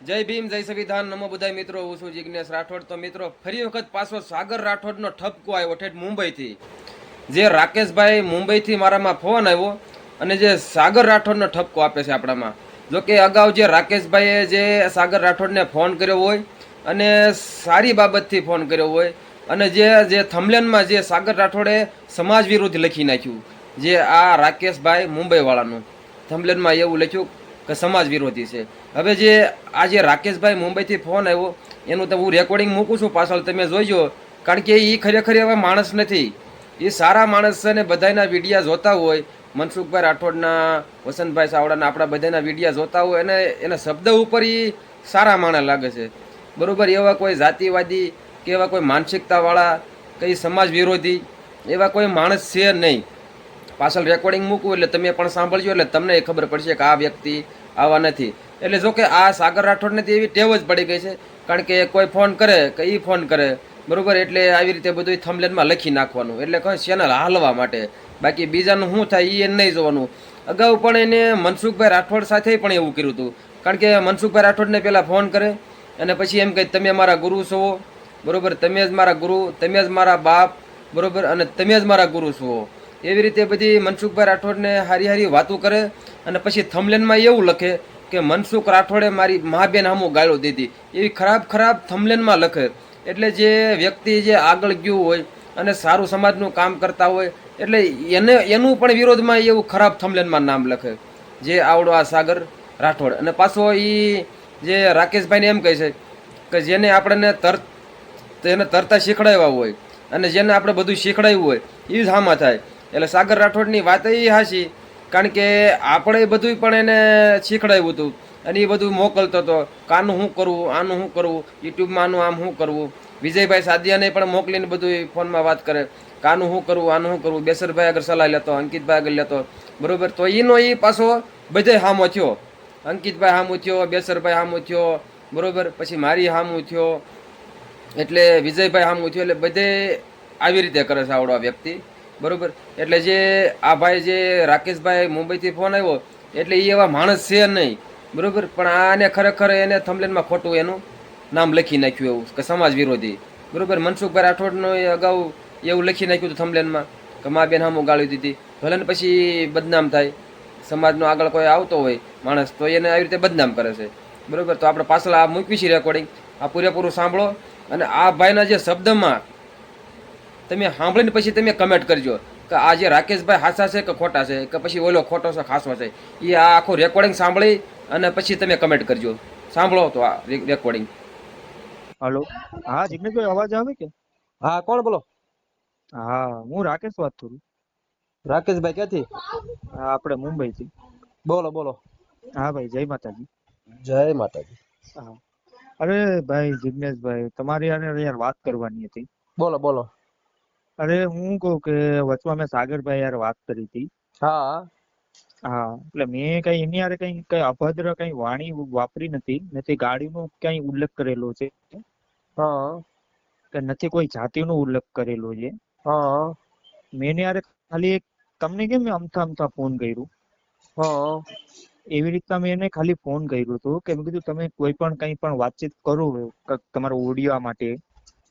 જય ભીમ, જય સંવિધાન, નમો બધાય મિત્રો, હું છું જિજ્ઞેશ રાઠોડ. તો મિત્રો, ફરી વખત પાછો સાગર રાઠોડનો ઠપકો આવ્યો ઠેઠ મુંબઈથી. જે રાકેશભાઈ મુંબઈથી મારામાં ફોન આવ્યો અને જે સાગર રાઠોડનો ઠપકો આપે છે આપણામાં. જો કે અગાઉ જે રાકેશભાઈએ જે સાગર રાઠોડને ફોન કર્યો હોય અને સારી બાબતથી ફોન કર્યો હોય અને જે જે થમલેનમાં જે સાગર રાઠોડે સમાજ વિરુદ્ધ લખી નાખ્યું, જે આ રાકેશભાઈ મુંબઈવાળાનું. થમલેનમાં એવું લખ્યું કે સમાજ વિરોધી છે. હવે જે આ જે રાકેશભાઈ મુંબઈથી ફોન આવ્યો, એનું તો હું રેકોર્ડિંગ મૂકું છું પાછળ, તમે જોઈજો. કારણ કે એ ખરેખર એવા માણસ નથી. એ સારા માણસ છે ને બધાના વિડીયા જોતા હોય. મનસુખભાઈ રાઠોડના, વસંતભાઈ સાવડાના આપણા બધાના વિડીયા જોતા હોય અને એના શબ્દ ઉપર એ સારા માણસ લાગે છે. બરાબર, એવા કોઈ જાતિવાદી કે એવા કોઈ માનસિકતાવાળા કંઈ સમાજ વિરોધી, એવા કોઈ માણસ છે નહીં. પાછળ રેકોર્ડિંગ મૂકવું એટલે તમે પણ સાંભળજો એટલે તમને ખબર પડશે કે આ વ્યક્તિ આવા નથી. એટલે જો કે આ સાગર રાઠોડને તો એવી ટેવ જ પડી ગઈ છે. કારણ કે કોઈ ફોન કરે કે એ ફોન કરે, બરાબર? એટલે આવી રીતે બધું થમલેનમાં લખી નાખવાનું. એટલે કહે ચેનલ હાલવા માટે. બાકી બીજાનું શું થાય એ નહીં જોવાનું. અગાઉ પણ એને મનસુખભાઈ રાઠોડ સાથે પણ એવું કર્યું હતું. કારણ કે મનસુખભાઈ રાઠોડને પહેલાં ફોન કરે અને પછી એમ કહે, તમે મારા ગુરુ છો. બરાબર? તમે જ મારા ગુરુ, તમે જ મારા બાપ. બરાબર? અને તમે જ મારા ગુરુ છો. એવી રીતે બધી મનસુખભાઈ રાઠોડને હારી હારી વાતો કરે અને પછી થમલેનમાં એવું લખે કે, મનસુખ રાઠોડે મારી મહાબેન હામું ગાળો દીધી એવી ખરાબ ખરાબ થમલેનમાં લખે. એટલે જે વ્યક્તિ જે આગળ ગયું હોય અને સારું સમાજનું કામ કરતા હોય, એટલે એને, એનું પણ વિરોધમાં એવું ખરાબ થમલેનમાં નામ લખે. જે આવડો આ સાગર રાઠોડ. અને પાછો એ જે રાકેશભાઈને એમ કહે છે કે, જેને આપણને તર, તેને તરતા શીખડાવ્યા હોય અને જેને આપણે બધું શીખડાવ્યું હોય એ જ હામાં થાય. એટલે સાગર રાઠોડની વાત એ હાશી કારણ કે આપણે બધું પણ એને શીખડાવ્યું હતું. અને એ બધું મોકલતો હતો કાનું શું કરવું આનું શું કરવું યુટ્યુબમાં આનું આમ શું કરવું. વિજયભાઈ સાદિયાને પણ મોકલીને બધું ફોનમાં વાત કરે કાનું શું કરવું આનું શું કરવું બેસરભાઈ આગળ સલાહ લેતો, અંકિતભાઈ આગળ લેતો. બરોબર? તો એનો એ પાછો બધે હામો થયો. અંકિતભાઈ હામું થયો, બેસરભાઈ હામું થયો, બરોબર? પછી મારી હામું થયો. એટલે વિજયભાઈ હામું થયો, એટલે બધે આવી રીતે કરે છે આવડો વ્યક્તિ. બરોબર? એટલે જે આ ભાઈ જે રાકેશભાઈ મુંબઈથી ફોન આવ્યો, એટલે એ એવા માણસ છે નહીં. બરોબર? પણ આને ખરેખર એને થમલેનમાં ખોટું એનું નામ લખી નાખ્યું એવું, કે સમાજ વિરોધી. બરોબર? મનસુખભાઈ રાઠોડનો એ અગાઉ એવું લખી નાખ્યું હતું થમલેનમાં કે મા બેન હામું ગાળી દીધી. ભલે ને પછી બદનામ થાય. સમાજનો આગળ કોઈ આવતો હોય માણસ, તો એને આવી રીતે બદનામ કરે છે. બરોબર? તો આપણે પાછળ આ મૂકવી છીએ રેકોર્ડિંગ આ પૂરેપૂરું સાંભળો. અને આ ભાઈના જે શબ્દમાં તમે સાંભળીને પછી તમે કમેન્ટ કરજો કે આ જે રાકેશભાઈ હાસા છે કે ખોટા છે કે પછી ઓલો ખોટો છે ખાસો છે એ આ આખું રેકોર્ડિંગ સાંભળી અને પછી તમે કમેન્ટ કરજો. સાંભળો તો આ રેકોર્ડિંગ હલો હા જિગ્નેશભાઈ અવાજ આવે કે? હા કોણ બોલો? હા હું રાકેશ વાત કરું. રાકેશભાઈ ક્યાંથી? હા આપણે મુંબઈથી. બોલો બોલો. હા ભાઈ જય માતાજી. જય માતાજી. હા. અરે ભાઈ જિગ્નેશભાઈ તમારી હારે યાર વાત કરવાની હતી. બોલો બોલો. અરે હું કહું કે વચમાં મેં સાગરભાઈ યાર વાત કરી હતી. હા. હા એટલે મેં કઈ એની હારે કઈ કઈ અભદ્ર કઈ વાણી વાપરી નથી. નથી ગાડીનો કઈ ઉલ્લેખ કરેલો છે. હા. કે નથી કોઈ જાતિનો ઉલ્લેખ કરેલો છે. હા. મેં હારે ખાલી એક તમને કેમ મેં અમથા અમથા ફોન કર્યું? હા. એવી રીતના મેં એને ખાલી ફોન કર્યો હતો કે મેં કીધું તમે કોઈ પણ કઈ પણ વાતચીત કરો તમારા ઓડિયા માટે.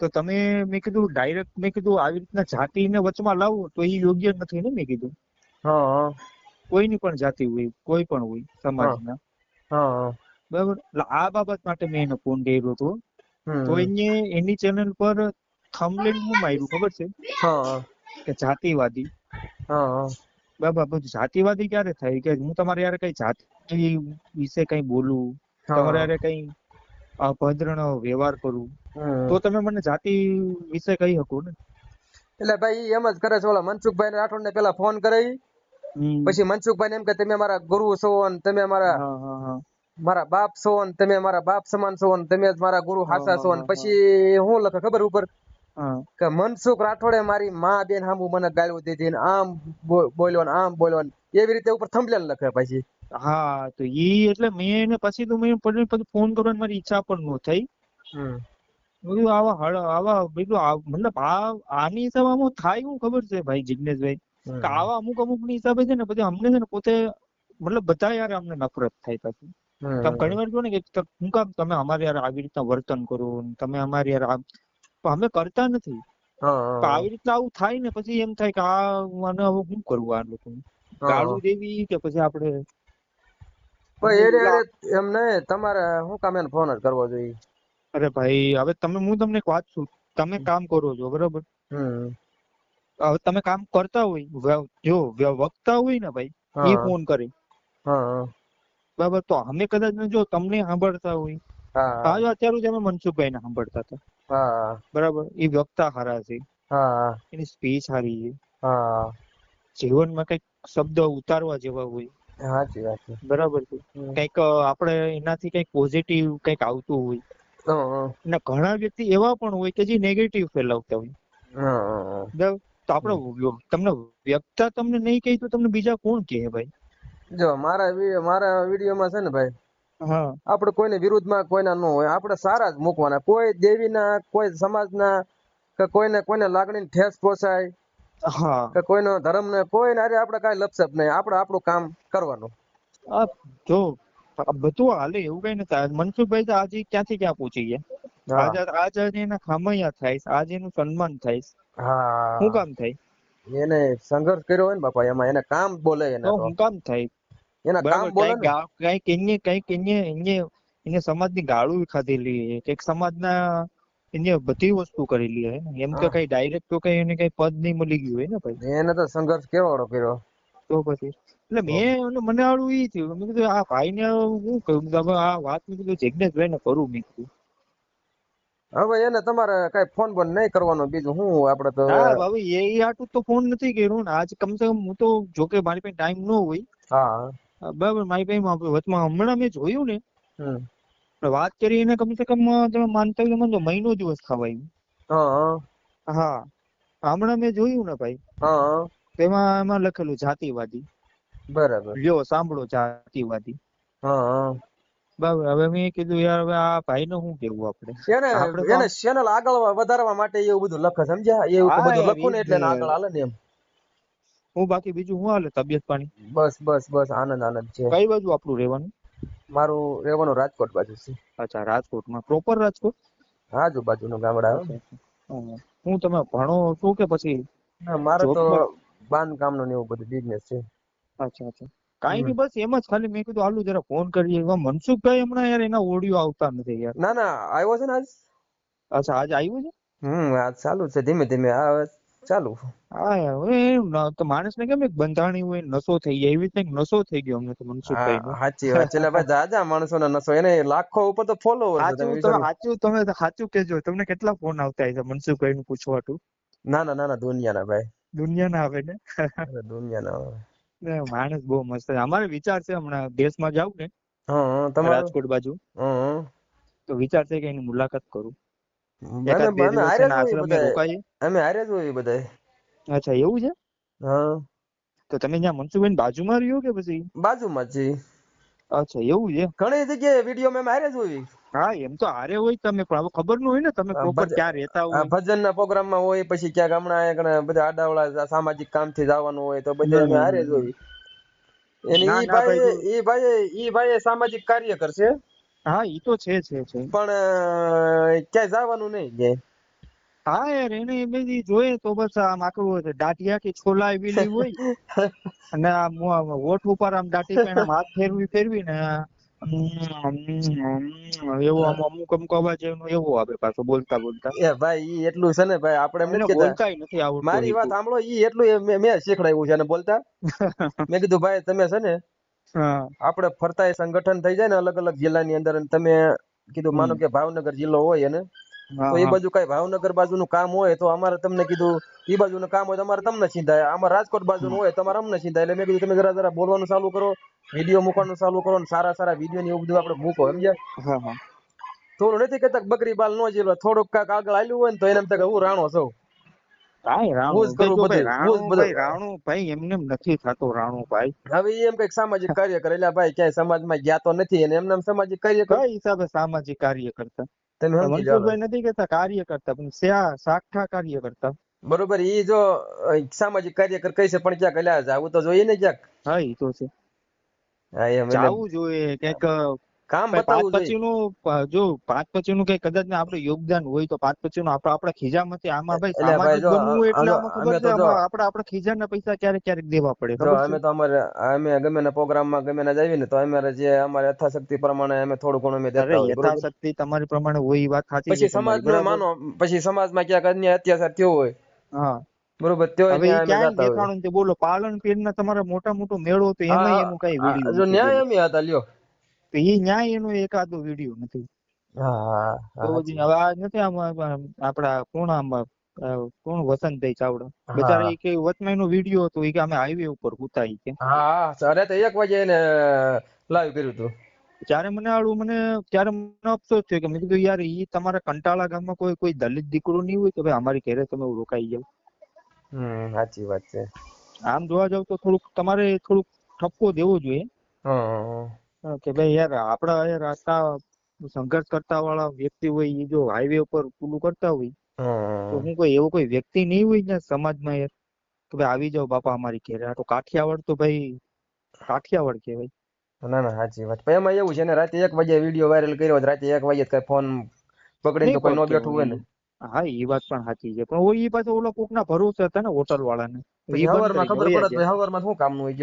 તો તમે મેં કીધું ડાયરેક્ટ મેં કીધું આવી રીતના જાતિને વચમાં લાવો તો એ યોગ્ય નથી ને મેં કીધું. હા કોઈની પણ જાતિ હોય કોઈ પણ હોય સમાજના. હા બરાબર? એટલે આ બાબત માટે મેં એનો ફોન કર્યો હતો. તો એને એની ચેનલ પર થંબનેલ હું માર્યું ખબર છે? કે જાતિવાદી. બાબા બધું જાતિવાદી ક્યારે થાય? કે હું તમારે યાર કઈ જાતિ વિશે કઈ બોલું? તમારે યારે કઈ અભદ્રનો વ્યવહાર કરું. તો તમે મને જાતિ વિશે કહી શકો ને? એટલે ભાઈ એમ જ કરે છે ઓલા મનસુખભાઈ રાઠોડ ને પેલા ફોન કરાવી પછી મનસુખભાઈ એમ કે તમે મારા ગુરુ છો અને તમે મારા મારા બાપ છો અને તમે મારા બાપ સમાન છો અને તમે જ મારા ગુરુ હાસા છો. અને પછી હું લખે ખબર ઉપર? કે મનસુખ રાઠોડે મારી માં બેન હામું મને ગાળ્યું દીધી ને આમ બોલ્યો ને આમ બોલ્યો ને. એવી રીતે ઉપર થંભલેલ લખે પછી. હા તો ઈ એટલે મેં એને પછી તો મેં પછી પછી ફોન કરવાની મારી ઈચ્છા પણ ન થઈ. બધું આવા હળ આવા બીજું મતલબ આ આની હિસાબે આમાં થાય હું ખબર છે ભાઈ જિજ્ઞેશભાઈ કે આવા અમુક અમુકની હિસાબે છે ને પછી અમને છે ને પોતે મતલબ બધા યાર અમને નફરત થાય પછી. તમે ઘણી વાર કહો ને કે હું કામ તમે અમારે યાર આવી રીતના વર્તન કરો તમે અમારે યાર પણ અમે કરતા નથી. આવી રીતના આવું થાય ને પછી એમ થાય કે આ આને હવે શું કરવું આ લોકો. ગાળું દેવી કે પછી આપણે પણ એરે એરે એમ નહીં તમારે શું કામ એને ફોન જ કરવો જોઈએ? અરે ભાઈ હવે તમે હું તમને એક વાત છું તમે કામ કરો છો બરોબર? હવે તમે કામ કરતા હોય જો વક્તા હોય ને ભાઈ એ ફોન કરે. હા હા. બરાબર તો અમે કદાચ જો તમને સાંભળતા હોય. હા. અત્યારે જ અમે મનસુખભાઈ ને સાંભળતા હતા. બરાબર એ વક્તા હારા છે. એની સ્પીચ સારી છે. જીવનમાં કંઈક શબ્દ ઉતારવા જેવા હોય. સાચી વાત છે. બરાબર છે. કંઈક આપણે એનાથી કંઈક પોઝિટિવ કંઈક આવતું હોય. અને ઘણા વ્યક્તિ એવા પણ હોય કે જે નેગેટિવ ફેલાવતા હોય. તો આપણે તમને વ્યક્તા તમને નહીં કહી તો તમને બીજા કોણ કહે ભાઈ? જો મારા મારા વિડીયોમાં છે ને ભાઈ હા. આપણે કોઈને વિરુદ્ધમાં કોઈના ન હોય આપણે સારા જ મૂકવાના. કોઈ દેવીના કોઈ સમાજના કે કોઈને કોઈને લાગણી ઠેસ પહોંચાય હા કે કોઈનો ધર્મને કોઈ નારે આપણે કઈ લપસપ નહીં આપણે આપણું કામ કરવાનું. આ જો બધું હાલે એવું કઈ નથી. મનસુખભાઈ તો આજે ક્યાંથી ક્યાં પહોંચી ગયા? આજે આજે એના ખામૈયા થાય આજે એનું સન્માન થાય શું કામ થાય? એને સંઘર્ષ કર્યો હોય ને બાપા એમાં એને કામ બોલે એને શું કામ થાય? એના કામ બોલે કંઈક ને. એને કંઈક એને એને એને સમાજની ગાળું ખાધેલી કંઈક સમાજના એને બધી વસ્તુ કરેલી હે એમ તો કઈ ડાયરેક્ટ તો કઈ એને કઈ પદ નહીં મળી ગયું હે ને ભાઈ. એને તો સંઘર્ષ કેવાડો કર્યો. તો પછી. એટલે મેં મને- આડું ઈ થયું. મેં કીધું આ ભાઈ ને હું કહ્યું હવે આ વાત મેં કીધું જિજ્ઞેશભાઈ ને કરું. મેં કીધું. હવે એને તમારે કઈ ફોન બોન નહીં કરવાનો. બીજું હું આપણે તો હવે એ ઈ તો ફોન નથી કર્યો. ને આજ કમસે કમ હું તો જોકે મારી પાસે ટાઈમ ન હોય. હા. બરાબર મારી પાસે વચમાં હમણાં મેં જોયું ને. હમ. વાત કરી એને કમસે કમ તમે માનતા હોય તો મહિનો દિવસ ખવાય હા હા. હા. હમણાં મેં જોયું ને ભાઈ હા હા. તેમાં એમાં લખેલું જાતિવાદી. બરાબર. લ્યો સાંભળો જાતિવાદી. હા હા. બરાબર હવે મેં કીધું યાર હવે આ ભાઈને શું કેવું આપણે? એને ચેનલ આગળ વધારવા માટે એવું બધું લખે સમજ્યા? એવું બધું લખું ને એટલે આગળ હાલે ને એમ. હું બાકી બીજું શું હાલે તબિયત પાણી? બસ બસ બસ આનંદ આનંદ છે. કઈ બાજુ આપણું રહેવાનું? મારું રહેવાનું રાજકોટ બાજુ છે. અચ્છા રાજકોટમાં. પ્રોપર રાજકોટ? આજુબાજુનું ગામડા. હમ. હું તમે ભણો છો કે પછી ના, મારે તો પર? બાંધકામનું ને એવું બધું બિઝનેસ છે. અચ્છા અચ્છા. કાંઈ નહીં બસ એમ જ ખાલી મેં કીધું હાલું જરા ફોન કરીએ. એમાં મનસુખભાઈ હમણાં યાર એના ઓડિયો આવતા નથી યાર. ના ના આવ્યો છે ને આજ? અચ્છા આજે આવ્યો છે? હમ આજ ચાલુ છે ધીમે ધીમે આવે ચાલુ. હા હવે તો માણસને કેમ એક બંધાણી હોય નશો થઈ જાય એવી રીતે નશો થઈ ગયો અમને તો મનસુખભાઈ સાચી વાત છે. એટલે ભાઈ જાજા માણસો નો નશો એને લાખો ઉપર તો ફોલોવર સાચું તમે સાચું તમે તો સાચું કેજો તમને કેટલા ફોન આવતા હશે મનસુખભાઈ નું પૂછવાટું ના ના ના ના દુનિયાના ભાઈ. દુનિયાના આવે ને? દુનિયાના આવે. માણસ બહુ મસ્ત અમારે વિચાર છે હમણાં દેશમાં જાવ ને રાજકોટ બાજુ. તો વિચાર છે કે એની મુલાકાત કરું. અમે હારે જ હોય બધાય. અચ્છા એવું છે? હા. તો તમે ત્યાં મનસુખભાઈ બાજુમાં રહ્યો કે પછી? બાજુમાં જ છે અચ્છા એવું છે? ઘણી જગ્યાએ વીડિયો મેં હારે જ હોય હા એમ તો હારે હોય તમે પણ હવે ખબર ન હોય ને તમે પ્રોપર ક્યાં રહેતા આ હોય ભજનના પ્રોગ્રામમાં હોય પછી ક્યાંક હમણાં બધા આડાવડા સામાજિક કામથી જવાનું હોય તો બધા અમે હારે જ હોય એને ઈ ભાઈ, ભાઈ ઈ ભાઈ ઈ ભાઈ સામાજિક કાર્ય કરશે. હા ઈ તો છે છે છે. પણ ક્યાંય જવાનું નહીં ક્યાંય હા યાર એને એ બધી જોઈએ તો બસ આમ આખું દાંટિયા કે છોલા આવેલી હોય. અને આમ હોઠ ઉપર આમ દાંટી પણ હાથ ફેરવી ફેરવી ને એવો આમ, એવું અમુક અમુક અવાજ એનો એવો આવે પાછો બોલતા બોલતા. એ ભાઈ ઈ એટલું છે ને ભાઈ આપણે એમ નથી બોલતાય નથી આવડતું મારી વાત સાંભળો ઈ એટલું મેં શીખડાવ્યું છે અને બોલતા. મેં કીધું ભાઈ તમે છે ને આપણે ફરતા એ સંગઠન થઈ જાય ને અલગ અલગ જિલ્લાની અંદર અને તમે કીધું માનો કે ભાવનગર જિલ્લો હોય એને તો એ બાજુ કઈ ભાવનગર બાજુનું કામ હોય તો અમારે તમને કીધું એ બાજુનું કામ હોય તો અમારે તમને ચિંતા અમારે રાજકોટ બાજુનું હોય તો અમારે અમને ચિંતા એટલે મેં કીધું તમે જરા જરા બોલવાનું ચાલુ કરો વીડિયો મૂકવાનું ચાલુ કરો ને સારા સારા વીડિયો ને એવું બધું આપણે મૂકો સમજ્યા? થોડું નથી કહેતા બકરી બાલ નો જીલો થોડુંક કાક આગળ હાલ્યું હોય ને તો એને એમ કે હું રાણો છું. કાંઈ રાણું? કરું બધું, રાણું ભાઈ એમને નથી થતો રાણું ભાઈ. હવે એમ કંઈક સામાજિક કાર્ય કરે ભાઈ ક્યાંય સમાજમાં ગયા તો નથી અને એમને સામાજિક કાર્ય કરે? હિસાબે સામાજિક કાર્ય કરતા? તમે મનસુખભાઈ નથી કહેતા કાર્ય કરતા પણ સાઠા કાર્ય કરતા. બરોબર ઈ જો સામાજિક કાર્યકર કહી છે પણ ક્યાંક અલ્યા જવું તો જોઈએ ને ક્યાંક. હા ઈ તો છે. હા એમ જોઈએ ક્યાંક કામ પાંચ બતાવવું જોઈએ. પછીનું જો પાંચ પછીનું કઈ કદાચ ને આપણે યોગદાન હોય તો પાંચ પછીનું આપણે આપણા ખીજામાંથી આમાં ભાઈ સામાજિક બનવું એટલે ખબર છે તો જો- આમાં આપણે આપણા ખીજાના પૈસા ક્યારેક ક્યારેક દેવા પડે જો અમે તો અમારે અમે ગમે ના પ્રોગ્રામમાં ગમે ના જઈએ ને તો અમારે જે અમારે યથાશક્તિ પ્રમાણે અમે થોડું ઘણું અમે દેતા હોય યથાશક્તિ તમારી પ્રમાણે હોય એ વાત સાચી પછી સમાજમાં માનો પછી સમાજમાં ક્યાંક અન્ય અત્યાચાર થયો હોય હા. બરોબર? તો બોલો પાલનપીર ના તમારા મોટા મોટો મેળો તો એમાં એનું કઈ વીડિયો ન્યાય અમે હતા લ્યો. તો એ ન્યાય એનો એકાદો વીડિયો નથી. હવે આ નથી આમ આપડા કોણ આમ કોણ વસંતભાઈ ચાવડા? બિચારા એ કે વચમાં એનો વીડિયો હતો એ કે અમે હાઈવે ઉપર હતા કે. હા હા તો એક વાગે એને લાઈવ કર્યું હતું. ત્યારે મને આડું મને ત્યારે મને અફસોસ થયો કે મેં કીધું યાર ઈ તમારા કંટાળા ગામમાં કોઈ કોઈ દલિત દીકરો નહીં હોય કે ભાઈ અમારી ઘેરે તમે રોકાઈ જાવ હમ સાચી વાત છે. આમ જોવા જાવ તો થોડુંક તમારે થોડુંક ઠપકો દેવો જોઈએ. કે ભાઈ યાર આપડા યાર આટલા સંઘર્ષ કરતા વાળા વ્યક્તિ હોય એ જો હાઈવે ઉપર પેલું કરતા હોય તો હું. કોઈ એવો કોઈ વ્યક્તિ નહીં હોય ને સમાજમાં યાર કે ભાઈ આવી જાઓ બાપા અમારી ઘેર. આ તો કાઠિયાવાડ તો ભાઈ કાઠિયાવાડ કહેવાય. ના ના સાચી વાત. પણ એમાં એવું છે ને રાતે એક વાગે વીડિયો વાયરલ કર્યો રાતે એક વાગે કઈ ફોન પકડીને કોઈ નો બેઠું હોય ને. હા એ વાત પણ સાચી છે. પણ એ પાછો ઓલો કોક ના ભરોસે હતા ને હોટલ હવારમાં ખબર હવારમાં શું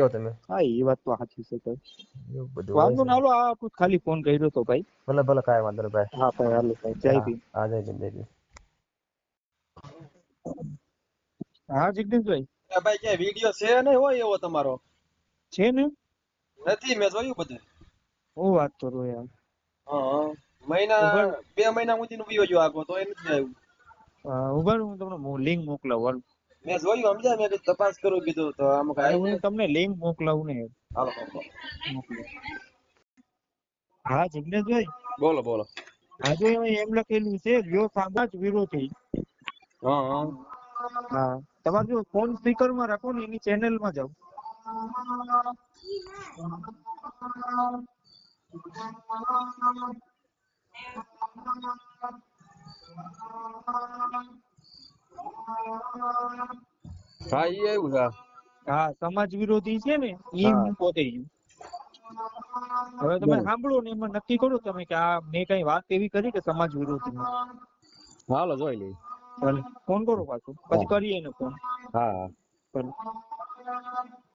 તમે? હા એ વાત તો સાચી છે ભાઈ. વાંધો ના. હાલો આ ખાલી ફોન કર્યો તો ભાઈ. ભલે ભલે કાંઈ વાંધો નહીં ભાઈ. હા ભાઈ હાલો ભાઈ. જય હા, ભીમ. હા જય ભીમ જય ભીમ. હા જિગ્નેશભાઈ ભાઈ ક્યાંય વીડિયો છે ને હોય એવો તમારો? છે ને? નથી મેં જોયું બધું. હું વાત કરું યાર. હા મહિના બે મહિના સુધી નું વિયો જો આગો તો એ નથી આવ્યું. ઊભા રહો, હું તમને લિંક મોકલાવું હાલો. મેં જોયું સમજ્યા? મેં કીધું તપાસ કરું કીધું તો આમ હું તમને લિંક મોકલાવું ને હાલો. મોકલું. હા જિગ્નેશભાઈ? બોલો બોલો. હા જો એમ લખેલું છે લ્યો જ વિરોધી. હા હા. હા તમારે જો ફોન સ્પીકરમાં રાખો ને એની ચેનલમાં જાઓ. હા ઈ આવ્યું છે. હા સમાજ વિરોધી છે ને ઈ હું. પોતે. હવે તમે. સાંભળો ને એમાં નક્કી કરો તમે કે આ મેં કઈ વાત એવી કરી કે સમાજ વિરોધી હાલો જોઈ લઈ ભલે ફોન કરો પાછો. પછી કરીએ ને ફોન. હા ભલે